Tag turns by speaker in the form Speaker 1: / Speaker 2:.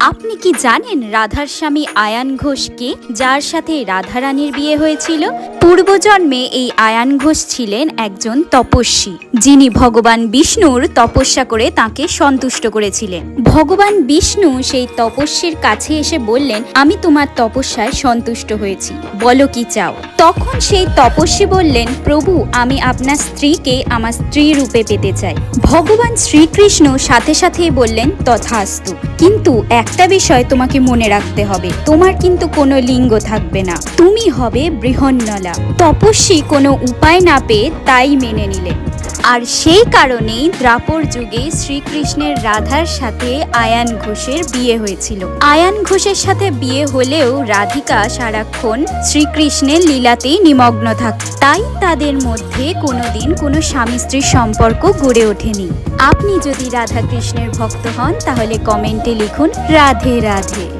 Speaker 1: আপনি কি জানেন রাধার স্বামী আয়ান ঘোষ কে যার সাথে রাধারানীর বিয়ে হয়েছিল? পূর্বজন্মে এই আয়ান ঘোষ ছিলেন একজন তপস্বী। যিনি ভগবান বিষ্ণুর তপস্যা করে তাকে সন্তুষ্ট করেছিলেন। ভগবান বিষ্ণু সেই তপস্বীর কাছে এসে বললেন, আমি তোমার তপস্যায় সন্তুষ্ট হয়েছি। বলো কি চাও? তখন সেই তপস্বী বললেন, প্রভু, আমি আপনার স্ত্রীকে আমার স্ত্রী রূপে পেতে চাই। ভগবান শ্রীকৃষ্ণ সাথে সাথেই বললেন, তথাস্তু। কিন্তু একটা বিষয় তোমাকে মনে রাখতে হবে, তোমার কিন্তু কোনো লিঙ্গ থাকবে না। তুমি হবে বৃহন্নলা। তপস্বী কোনো উপায় না পেয়ে তাই মেনে নিলেন আর সেই কারণেই দ্রাপর যুগে শ্রীকৃষ্ণের রাধার সাথে আয়ান ঘোষের বিয়ে হয়েছিল। আয়ান ঘোষের সাথে বিয়ে হলেও রাধিকা সারাক্ষণ শ্রীকৃষ্ণের লীলাতেই নিমগ্ন থাক তাই তাদের মধ্যে কোনোদিন কোনো স্বামী স্ত্রীর সম্পর্ক গড়ে ওঠেনি। আপনি যদি রাধা কৃষ্ণের ভক্ত হন, তাহলে কমেন্টে লিখুন রাধে রাধে।